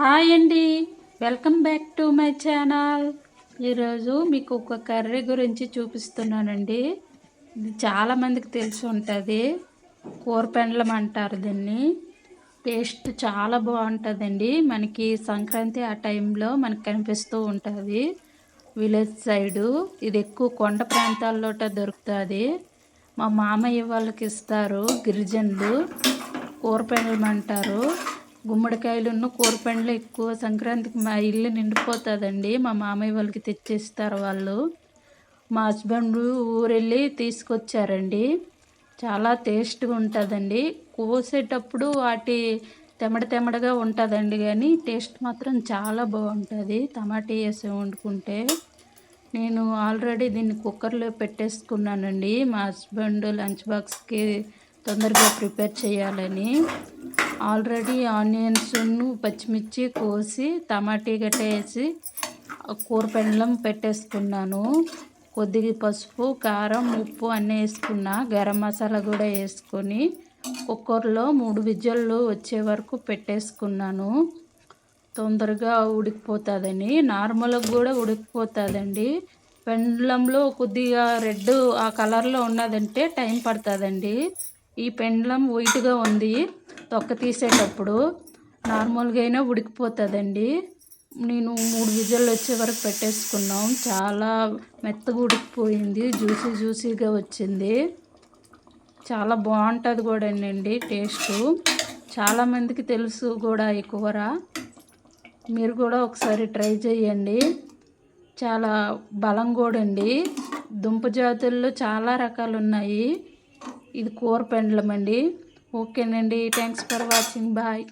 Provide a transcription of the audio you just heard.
Hi అండి. Welcome back to my channel. ఈరోజు మీకు ఒక కర్రీ గురించి చూపిస్తున్నానండి. ఇది చాలామందికి తెలిసి ఉంటుంది. కూరపెండలం అంటారు దీన్ని. టేస్ట్ చాలా బాగుంటుందండి. మనకి సంక్రాంతి ఆ టైంలో మనకు కనిపిస్తూ ఉంటుంది. విలేజ్ సైడు ఇది ఎక్కువ కొండ ప్రాంతాల్లోట దొరుకుతుంది. మా మామయ్య వాళ్ళకి ఇస్తారు గిరిజనులు. కూరపెండలం అంటారు. గుమ్మడికాయలున్న కూరపండ్లు ఎక్కువ. సంక్రాంతికి మా ఇల్లు నిండిపోతుందండి. మా మామయ్య వాళ్ళకి తెచ్చిస్తారు వాళ్ళు. మా హస్బెండ్ ఊరెళ్ళి తీసుకొచ్చారండి. చాలా టేస్ట్గా ఉంటుందండి. కోసేటప్పుడు వాటి తెమడ తెమడగా ఉంటుందండి కానీ టేస్ట్ మాత్రం చాలా బాగుంటుంది. టమాటా వేసి వండుకుంటే. నేను ఆల్రెడీ దీన్ని కుక్కర్లో పెట్టేసుకున్నానండి. మా హస్బెండ్ లంచ్ బాక్స్కి తొందరగా ప్రిపేర్ చేయాలని. ఆల్రెడీ ఆనియన్స్ పచ్చిమిర్చి కోసి టమాటీ గట్ట వేసి కూర పెండలం పెట్టేసుకున్నాను. కొద్దిగా పసుపు కారం ఉప్పు అన్నీ వేసుకున్నా గరం మసాలా కూడా వేసుకొని కుక్కర్లో మూడు విజల్లు వచ్చే వరకు పెట్టేసుకున్నాను. తొందరగా ఉడికిపోతుందని నార్మల్గా కూడా ఉడికిపోతుందండి. పెండ్లంలో కొద్దిగా రెడ్ ఆ కలర్లో ఉన్నదంటే టైం పడుతుందండి. ఈ పెండ్లం వైట్గా ఉంది. తొక్క తీసేటప్పుడు నార్మల్గా అయినా ఉడికిపోతుందండి. నేను మూడు విజల్లు వచ్చే వరకు పెట్టేసుకున్నాం. చాలా మెత్తగా ఉడికిపోయింది. జ్యూసీ జ్యూసీగా వచ్చింది. చాలా బాగుంటుంది కూడా అండి టేస్ట్ చాలామందికి తెలుసు కూడా ఈ కూర. మీరు కూడా ఒకసారి ట్రై చేయండి. చాలా బలం కూడా అండి దుంప జాతుల్లో చాలా రకాలు ఉన్నాయి ఇది కూర పెండలం అండి ఓకేనండి. Thanks for watching bye